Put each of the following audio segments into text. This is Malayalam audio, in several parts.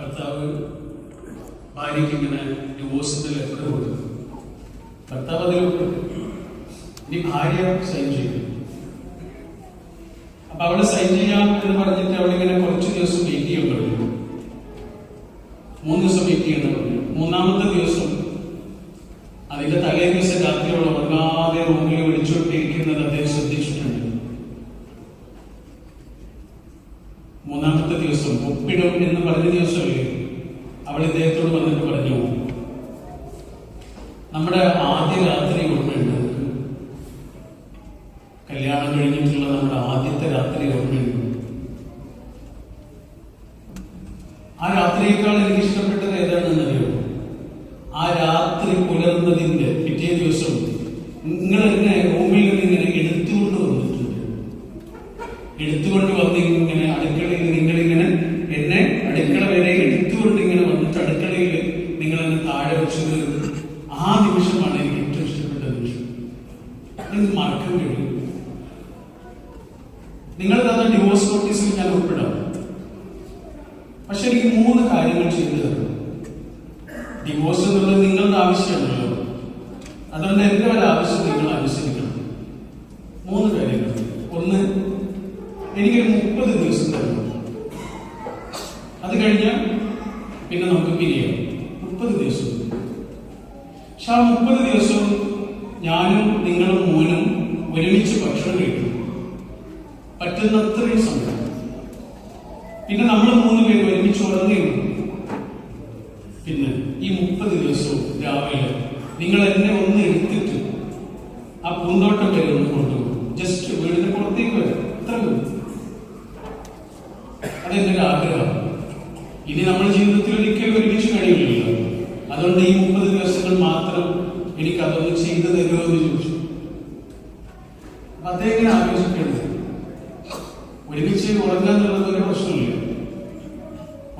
ഭർത്താവ് ഭാര്യയ്ക്ക് ഇങ്ങനെ ഡിവോഴ്സിന്റെ ലെറ്റർ കൊടുത്തു? ഭർത്താവ് അതിൽ ഇനി ഭാര്യ സൈൻ ചെയ്തു അപ്പൊ അവൾ സൈൻ ചെയ്യാം എന്ന് പറഞ്ഞിട്ട് അവളിങ്ങനെ കുറച്ച് ദിവസം വെയിറ്റ് ചെയ്യാൻ പറഞ്ഞു. മൂന്ന് ദിവസം വെയിറ്റ് ചെയ്യുന്ന പറഞ്ഞു. മൂന്നാമത്തെ ദിവസം അതിന്റെ തലേ ദിവസം രാത്രി അവൾ ഉറങ്ങാതെ റൂമിൽ വിളിച്ചുകൊണ്ടിരിക്കുന്നത് അദ്ദേഹം ശ്രദ്ധിച്ചിട്ടുണ്ട് മൂന്നാമത്തെ ദിവസം ഒപ്പിടും എന്ന് പറഞ്ഞ ദിവസമല്ലേ അവൾ ഇദ്ദേഹത്തോട് വന്നിട്ട് പറഞ്ഞു നമ്മുടെ ആദ്യ രാത്രി ഓർമ്മയുണ്ട്. കല്യാണം കഴിഞ്ഞിട്ടുള്ള നമ്മുടെ ആദ്യത്തെ രാത്രി ഓർമ്മയുണ്ട്. ആ രാത്രിയേക്കാൾ എനിക്ക് ഇഷ്ടപ്പെട്ടത് ഏതാണെന്ന് അറിയോ ആ രാത്രി പുലർന്നതിന്റെ പിറ്റേ ദിവസം നിങ്ങൾ എന്നെ റൂമിൽ നിന്ന് ഇങ്ങനെ എടുത്തുകൊണ്ട് വന്നിട്ടുണ്ട്. എടുത്തുകൊണ്ട് വന്ന് ഇങ്ങനെ അടുക്കളയിൽ നിങ്ങളിങ്ങനെ എന്നെ അടുക്കള വരെ എടുത്തുകൊണ്ട് ഇങ്ങനെ വന്നിട്ട് അടുക്കളയിൽ നിങ്ങൾ എന്നെ താഴെ വെച്ചത് ആ നിമിഷമാണ് എനിക്ക് ഏറ്റവും ഇഷ്ടപ്പെട്ട നിമിഷം അതെനിക്ക് മറക്കാൻ കഴിയും നിങ്ങൾ തന്ന ഡിവോഴ്സ് നോട്ടീസിൽ ഞാൻ ഉൾപ്പെടാം പക്ഷെ എനിക്ക് മൂന്ന് കാര്യങ്ങൾ ചെയ്തു തരണം ഡിവോഴ്സ് എന്നുള്ളത് നിങ്ങളുടെ ആവശ്യമാണല്ലോ അതുകൊണ്ട് എന്റെ ഒരു ആവശ്യം നിങ്ങൾ അനുസരിക്കണം മൂന്ന് കാര്യങ്ങൾ ഒന്ന് എനിക്കൊരു മുപ്പത് ദിവസം തരണം അത് കഴിഞ്ഞാൽ പിന്നെ നമുക്ക് പിരിയാം മുപ്പത് ദിവസം ആ മുപ്പത് ദിവസവും ഞാനും നിങ്ങളും മോനും ഒരുമിച്ച് ഭക്ഷണം കഴിക്കും. പറ്റുന്നത്രയും സമയം. പിന്നെ നമ്മൾ മൂന്ന് പേര് ഒരുമിച്ച് ഉറങ്ങുകയും പിന്നെ ഈ മുപ്പത് ദിവസവും രാവിലെ നിങ്ങൾ എന്നെ ഒന്ന് എടുത്തിട്ട് ആ പൂന്തോട്ടം വരെ ഒന്ന് കൊണ്ടുപോകും. ജസ്റ്റ് വീടിന് പുറത്തേക്ക് വരും. അത്ര അതെന്റെ ഒരു ആഗ്രഹം ഇനി നമ്മുടെ ജീവിതത്തിൽ ഒരിക്കലും കഴിയില്ലല്ലോ അതുകൊണ്ട് ഈ മുപ്പത് ദിവസങ്ങൾ മാത്രം എനിക്ക് അതൊന്ന് ചെയ്തു തരുമോ എന്ന് ചോദിച്ചു. അദ്ദേഹം ആലോചിക്കരുത് ഒരുമിച്ച് ഉറങ്ങുക എന്നുള്ളത് ഒരു പ്രശ്നമില്ല.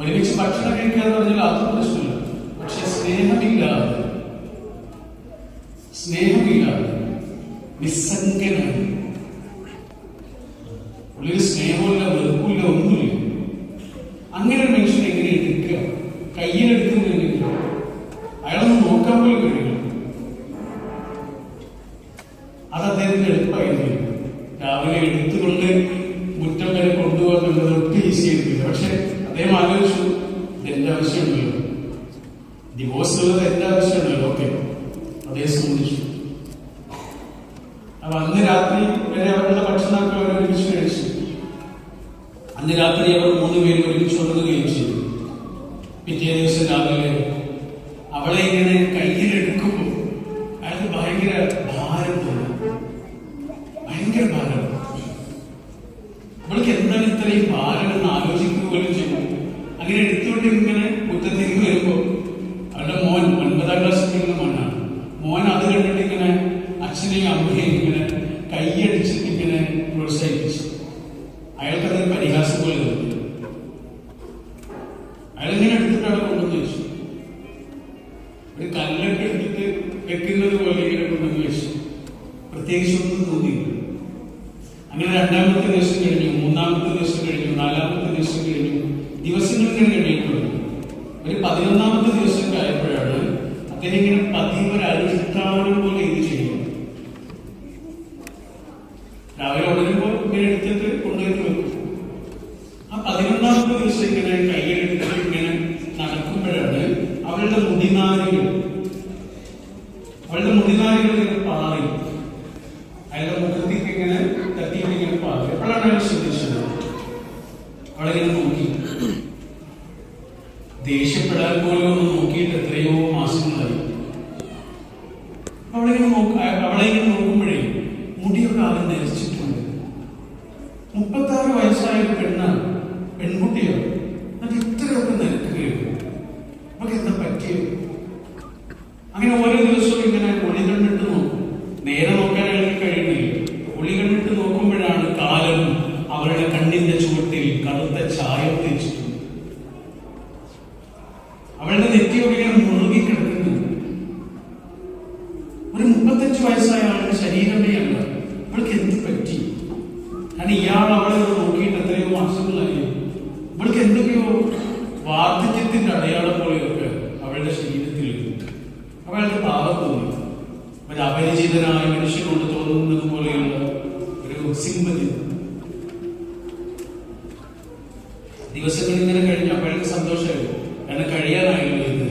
ഒരുമിച്ച് ഭക്ഷണം കഴിക്കുക എന്ന് പറഞ്ഞാൽ അതും പ്രശ്നമില്ല. പക്ഷെ സ്നേഹമില്ലാതെ സ്നേഹമില്ലാതെ നിസ്സംഗനായി. ഉള്ളിൽ സ്നേഹമില്ല വെറുപ്പില്ല ഒന്നുമില്ല അങ്ങനെ ഒരു മനുഷ്യനെ എങ്ങനെ എടുക്കുക കയ്യിലെടുക്കുന്നില്ല അയാളൊന്ന് നോക്കാൻ പോലും കഴിയില്ല അത് അദ്ദേഹത്തിന് എളുപ്പമായിരുന്നു രാവിലെ എടുത്തുകൊണ്ട് മുറ്റം വരെ കൊണ്ടുപോകാൻ എന്നുള്ളത് ഒട്ടും ഈസി ആയിരുന്നില്ല പക്ഷെ അദ്ദേഹം ആലോചിച്ചു എന്റെ ആവശ്യമുണ്ടല്ലോ. ഡിവോഴ്സ് ഉള്ളത് എന്റെ ആവശ്യമുണ്ടല്ലോ ഓക്കെ അതേ സമ്മതിച്ചു അപ്പൊ അന്ന് രാത്രി വരെ അവരുടെ ഭക്ഷണമൊക്കെ അവർ ഒരുമിച്ച് കഴിച്ചു. അന്ന് രാത്രി അവർ മൂന്ന് പേര് ഒരുമിച്ച് ഉറങ്ങുകയും ചെയ്തു. പിറ്റേ ദിവസം രാവിലെ അവളെ ഇങ്ങനെ കയ്യിലെടുക്കുമ്പോൾ അയാൾക്കത് പരിഹാസം പോലെ തോന്നി അയാളിങ്ങനെ എടുത്തിട്ടാണ് അവിടെ കൊണ്ടുവന്ന് വെച്ചു ഒരു കല്ലൊക്കെ എടുത്തിട്ട് വെക്കുന്നത് പോലെ ഇങ്ങനെ കൊണ്ടുവന്ന് വെച്ചു പ്രത്യേകിച്ച് ഒന്നും തോന്നിയില്ല. അങ്ങനെ രണ്ടാമത്തെ ദിവസം കഴിഞ്ഞു മൂന്നാമത്തെ ദിവസം കഴിഞ്ഞു നാലാമത്തെ ദിവസം കഴിഞ്ഞു ദിവസങ്ങൾ കഴിഞ്ഞിട്ടുണ്ട് ഒരു പതിനൊന്നാമത്തെ ദിവസം ആയപ്പോഴാണ് അദ്ദേഹം ഇങ്ങനെ പതിവ് ഒരു അനുഷ്ഠാനം പോലെ ഇത് ചെയ്യുന്നത്. രാവിലെ ഉണരുമ്പോ ഇങ്ങനെ എടുത്തിട്ട് കൊണ്ടുപോയിട്ട് വെക്കും ആ പതിനൊന്നാമത്തെ ദിവസം ഇങ്ങനെ കയ്യിലെടുത്തിട്ട് ഇങ്ങനെ നടക്കുമ്പോഴാണ് അവളുടെ മുടിനാരികൾ. അവളുടെ മുടിനാരികൾ ഇങ്ങനെ പാറി. അയാളുടെ മുഖത്തേക്ക് ഇങ്ങനെ തട്ടിയിട്ട് ഇങ്ങനെ പാറി. അയാൾ ശ്രദ്ധിച്ചത്. നോക്കി ദേഷ്യപ്പെടാൻ പോലും ഒന്ന് നോക്കിയിട്ട് എത്രയോ മാസങ്ങളായി അവളിങ്ങനെ നോക്ക അവളെ ഇങ്ങനെ നോക്കുമ്പോഴേ മുടിയൊക്കെ ആദ്യം ധരിച്ചിട്ടുണ്ട് മുപ്പത്താറ് വയസ്സായ ഒരു പെണ്ണാണ് പെൺകുട്ടിയോ അത് ഇത്രയൊക്കെ നിൽക്കുകയാണ് നമുക്ക് എന്താ പറ്റിയത് അങ്ങനെ ഓരോ ദിവസവും ഇങ്ങനെ ഒളി കണ്ടിട്ട് നോക്കും നേരെ നോക്കാൻ അയാൾക്ക് കഴിയുന്നില്ല ഒളി കണ്ടിട്ട് നോക്കുമ്പോഴാണ് കാലം അവരുടെ കണ്ണിന്റെ ചുവട്ടിൽ കറുത്ത ചായം തേച്ചിട്ടുണ്ട് അവളുടെ നെറ്റിയൊക്കെ ഇങ്ങനെ മുറുകി കിടക്കുന്നു ഒരു മുപ്പത്തഞ്ച് വയസ്സായ ആളുടെ ശരീരമേ അല്ല അവൾക്ക് എന്ത് പറ്റി കാരണം ഇയാൾ അവളെ ഒന്ന് നോക്കിയിട്ട് എത്രയോ മാസങ്ങളായി ഇവൾക്ക് എന്തൊക്കെയോ വാർദ്ധക്യത്തിൽ പാപത്തിന്റെ അടയാളം പോലെയൊക്കെ അവളുടെ ശരീരത്തിൽ അവൾക്ക് പാപം തോന്നി ഒരു അപരിചിതനായ മനുഷ്യനോട് തോന്നുന്നത് പോലെയുള്ള സിമ്പതി ദിവസങ്ങൾ ഇങ്ങനെ അപ്പോഴേക്ക് സന്തോഷമായി. കാരണം കഴിയാനായില്ല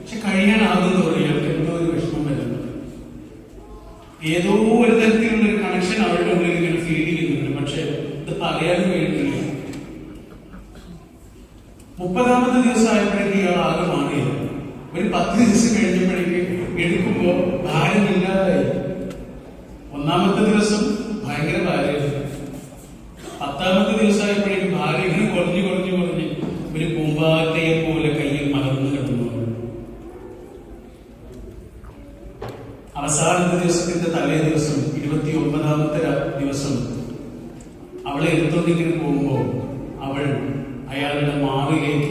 പക്ഷെ കഴിയാനാകുന്നതോടെ ഇയാൾക്ക് എന്തോ ഒരു വിഷമം ഏതോ ഒരു തരത്തിലുള്ള ഒരു കണക്ഷൻ അവരുടെ ഉള്ളിൽ ഇങ്ങനെ ഫീൽ ചെയ്യുന്നുണ്ട്. പക്ഷെ ഇത് പറയാൻ കഴിയുന്നില്ല. മുപ്പതാമത്തെ ദിവസം ഇയാൾ ആകെ മാറിയത്. ഒരു പത്ത് ദിവസം കഴിഞ്ഞപ്പോഴേക്ക് എടുക്കുമ്പോ ഭാരമില്ലാതായി. ഒന്നാമത്തെ ദിവസം ഭയങ്കര ഭാരമായിരുന്നു പത്താമത്തെ ദിവസമായപ്പോഴേക്കും ഭാര്യ ഇങ്ങനെ കുറഞ്ഞു കുറഞ്ഞു കുറഞ്ഞ് ഒരു പൂമ്പാറ്റയെ പോലെ കയ്യിൽ മലർന്നു കിടന്നു. അവസാനത്തെ ദിവസത്തിന്റെ തലേ ദിവസം ഇരുപത്തി ഒമ്പതാമത്തെ ദിവസം അവളെ എടുത്തോണ്ടിങ്ങനെ പോകുമ്പോൾ അവൾ അയാളുടെ മാറിലേക്ക്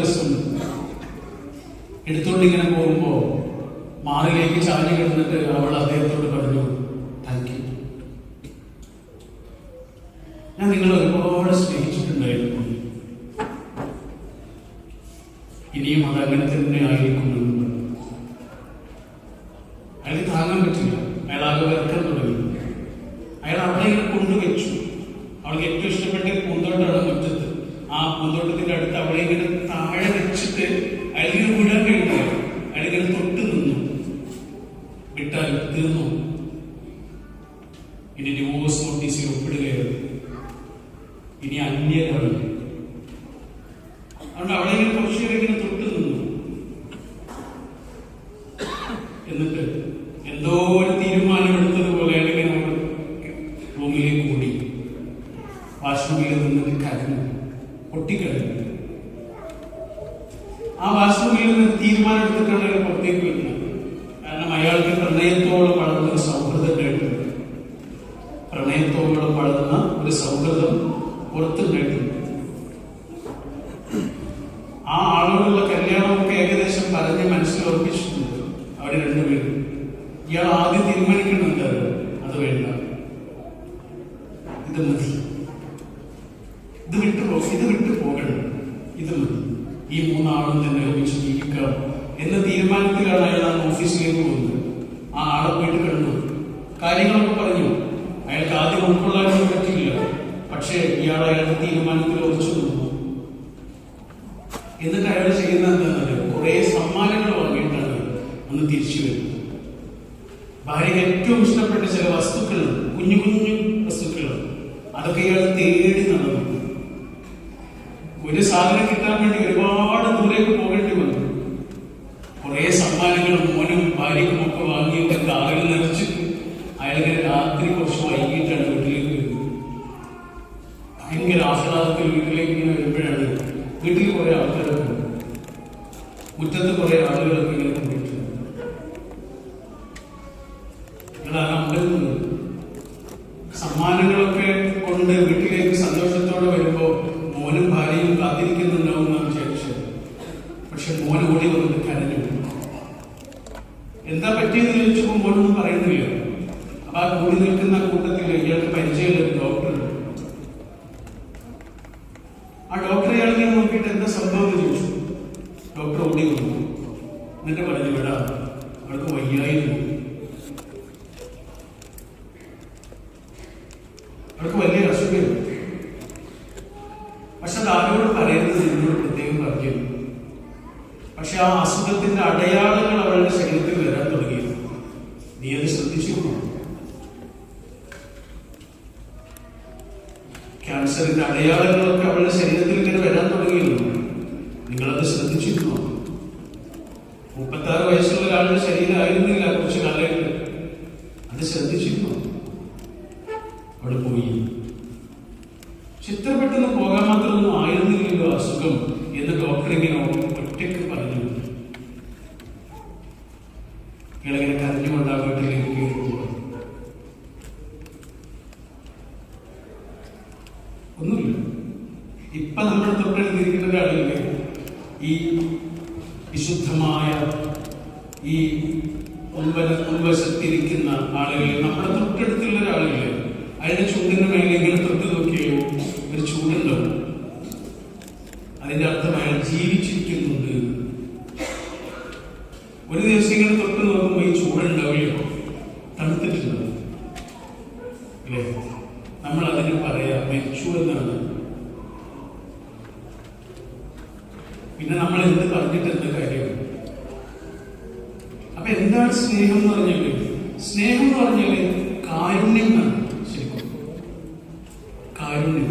ദിവസം എടുത്തോണ്ട് ഇങ്ങനെ പോകുമ്പോ മാറിലേക്ക് ചാഞ്ഞു കിടന്നിട്ട് അവൾ അദ്ദേഹത്തോട് പറഞ്ഞു താങ്ക് യു ഞാൻ നിങ്ങളെ ഒരുപാട് സ്നേഹിച്ചിട്ടുണ്ടായിരുന്നു. ഇനിയും അത് അങ്ങനെ തന്നെ ആയിരിക്കുമെന്ന് പറഞ്ഞു. അയാൾക്ക് താങ്ങാൻ പറ്റില്ല. അയാൾ ആകെ വെറുക്കാൻ തുടങ്ങി. അയാൾ അവിടെ ഇങ്ങനെ കൊണ്ടുവച്ചു. അവൾക്ക് ഏറ്റവും ഇഷ്ടപ്പെട്ട പൂന്തോട്ടാണ് മുറ്റത്ത് ആ പൂന്തോട്ടത്തിന്റെ അടുത്ത് അവളെ ഇങ്ങനെ താഴെ വെച്ചിട്ട് അയാൾക്ക് ഇങ്ങനെ വിടാൻ കഴിയില്ല അയാൾ തൊട്ട് നിന്നു. വിട്ടാൽ തീർന്നു? ഇനി ഡിവോഴ്സ് നോട്ടീസിൽ ഒപ്പിടുകയാണ് ഇനി അന്യരാണ്. അതുകൊണ്ട് അവിടെ ഇങ്ങനെ കുറച്ചു ഇങ്ങനെ തൊട്ട് നിന്നു എന്നിട്ട് എന്തോ ഒരു തീരുമാനം എടുത്തതുപോലെ അല്ലെങ്കിൽ നമ്മൾ റൂമിലേക്ക് കൂടി വാഷ്റൂമിൽ നിന്നിട്ട് കരഞ്ഞു പൊട്ടിക്കരഞ്ഞു ആ നിന്ന് തീരുമാനം എടുത്തിട്ടാണ് പുറത്തേക്ക് വരുന്നത്. കാരണം അയാൾക്ക് പ്രണയത്തോട് വളർന്ന ഒരു സൗഹൃദം കേട്ടിട്ടുണ്ട്. പ്രണയത്തോട് വളർന്ന ഒരു സൗഹൃദം പുറത്തുണ്ടായിട്ടുണ്ട് ആ ആളോടുള്ള കല്യാണമൊക്കെ ഏകദേശം പറഞ്ഞ് മനസ്സിൽ ഉറപ്പിച്ചിട്ടുണ്ട്. അവർ രണ്ടുപേരും. ഇയാൾ ആദ്യം തീരുമാനിക്കുന്നുണ്ട് അത്. വേണ്ട. ഇത് മതി. ഇത് വിട്ടു ഇത് വിട്ടു പോകണം ഇത് മതി. ഈ മൂന്നാളും തന്നെ ഒരുമിച്ച് ജീവിക്കാം എന്ന തീരുമാനത്തിലാണ് അയാൾ ആ ഓഫീസിലേക്ക് പോകുന്നത് ആ ആളെ പോയിട്ട് കിടന്നു കാര്യങ്ങളൊക്കെ പറഞ്ഞു അയാൾക്ക് ആദ്യം ഉൾക്കൊള്ളാനൊന്നും പറ്റില്ല പക്ഷേ ഇയാൾ അയാളുടെ നിന്നു എന്നിട്ട് അയാൾ ചെയ്യുന്ന എന്താണെന്നറിയോ? കുറെ സമ്മാനങ്ങൾ വാങ്ങിയിട്ടാണ് ഒന്ന് തിരിച്ചു വരുന്നത്. ഭാര്യ ഏറ്റവും ഇഷ്ടപ്പെട്ട ചില വസ്തുക്കൾ കുഞ്ഞു കുഞ്ഞു വസ്തുക്കൾ അതൊക്കെ ഇയാൾ തേടി നടന്നു. ഒരു സാധനം കിട്ടാൻ വേണ്ടി ഒരുപാട് ദൂരേക്ക് പോകേണ്ടി വന്നു. കുറെ സമ്മാനങ്ങൾ മോനും ഭാര്യയ്ക്കും ഒക്കെ വാങ്ങിയിട്ട് കാറിൽ നിറച്ച് അയാളിങ്ങനെ രാത്രി കുറച്ച് വൈകിട്ടാണ് വീട്ടിലേക്ക് വരുന്നത് ആശ്വാസത്തിൽ വീട്ടിലേക്ക് ഇങ്ങനെ വരുമ്പോഴാണ് വീട്ടിൽ കുറെ ആൾക്കാരൊക്കെ. മുറ്റത്ത് കുറെ ആളുകളൊക്കെ ഇങ്ങനെ സമ്മാനങ്ങളൊക്കെ കൊണ്ട് വീട്ടിലേക്ക് സന്തോഷത്തോടെ വരുമ്പോ മോനും ഭാര്യയും കാത്തിരിക്കുന്നുണ്ടാവും എന്നാണ് വിചാരിച്ചത്. പക്ഷെ മോൻ ഓടി വന്നിട്ട് കരഞ്ഞു. എന്താ പറ്റിയെന്ന് ചോദിച്ചപ്പോൾ മോനൊന്നും പറയുന്നില്ല. അപ്പൊ ആ കൂടി നിൽക്കുന്ന കൂട്ടത്തിൽ ഇയാൾക്ക് പരിചയമുള്ള ഒരു ഡോക്ടറുണ്ട് ആ ഡോക്ടറെ ഇയാൾ ഇങ്ങനെ നോക്കിയിട്ട് എന്താ സംഭവം എന്ന് ചോദിച്ചു ഡോക്ടർ ഓടി വന്നു എന്നിട്ട് പറഞ്ഞു വിടാ അവൾക്ക് വയ്യായിരുന്നു അവൾക്ക് വലിയ അസുഖം പക്ഷെ അത് ആരോട് പറയുന്നത് എന്നോട് പ്രത്യേകം പറഞ്ഞു പക്ഷെ ആ അസുഖത്തിന്റെ അടയാളങ്ങൾ അവളുടെ ശരീരത്തിൽ വരാൻ തുടങ്ങി നീ അത് ശ്രദ്ധിച്ചിരുന്നു ക്യാൻസറിന്റെ അടയാളങ്ങളൊക്കെ അവളുടെ ശരീരത്തിൽ ഇങ്ങനെ വരാൻ തുടങ്ങിയിരുന്നു. നിങ്ങളത് ശ്രദ്ധിച്ചിരുന്നോ? മുപ്പത്താറ് വയസ്സുള്ള ഒരാളുടെ ശരീരമായിരുന്നില്ല കുറച്ച് കാലങ്ങൾ അത് ശ്രദ്ധിച്ചിരുന്നോ? അവിടെ പോയി. ചിത്ര പെട്ടെന്ന് പോകാൻ മാത്രമൊന്നും ആയിരുന്നില്ലല്ലോ അസുഖം എന്ന് ഡോക്ടർ ഇങ്ങനെ ഒറ്റയ്ക്ക് പറഞ്ഞു. ഇളങ്ങനെ കരഞ്ഞുകൊണ്ടാകട്ടെ ആ വിശുദ്ധമായ ഈ ഉൾവല ഉൾവശത്തിരിക്കുന്ന ഇരിക്കുന്ന ആളുകൾ നമ്മുടെ തൊട്ടടുത്തുള്ള ഒരാളുകളെ അതിന്റെ ചൂടിന്റെ മേലെ ഇങ്ങനെ തൊട്ട് നോക്കിയോ ഒരു ചൂടുണ്ടാവും. അതിന്റെ അർത്ഥം അയാൾ ജീവിച്ചിരിക്കുന്നുണ്ട്. ഒരു ദിവസം ഇങ്ങനെ തൊട്ട് നോക്കുമ്പോൾ ഈ ചൂടുണ്ടാവില്ല. തണുത്തിട്ടുണ്ടാവും നമ്മൾ അതിന് പറയാ മെച്ചു എന്നാണ്. പിന്നെ നമ്മൾ എന്ത് പറഞ്ഞിട്ട് എന്ത് കാര്യം അപ്പൊ എന്താണ് സ്നേഹം എന്ന് പറഞ്ഞാൽ? സ്നേഹം എന്ന് പറഞ്ഞാൽ കാരുണ്യം ശരിക്കും. കാരുണ്യം.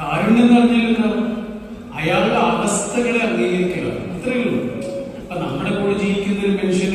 കാരുണ്യം എന്ന് പറഞ്ഞാൽ അയാളുടെ അവസ്ഥകളെ അംഗീകരിക്കുക അത്രയേ ഉള്ളൂ. അപ്പൊ നമ്മുടെ കൂടെ ജീവിക്കുന്ന ഒരു മനുഷ്യൻ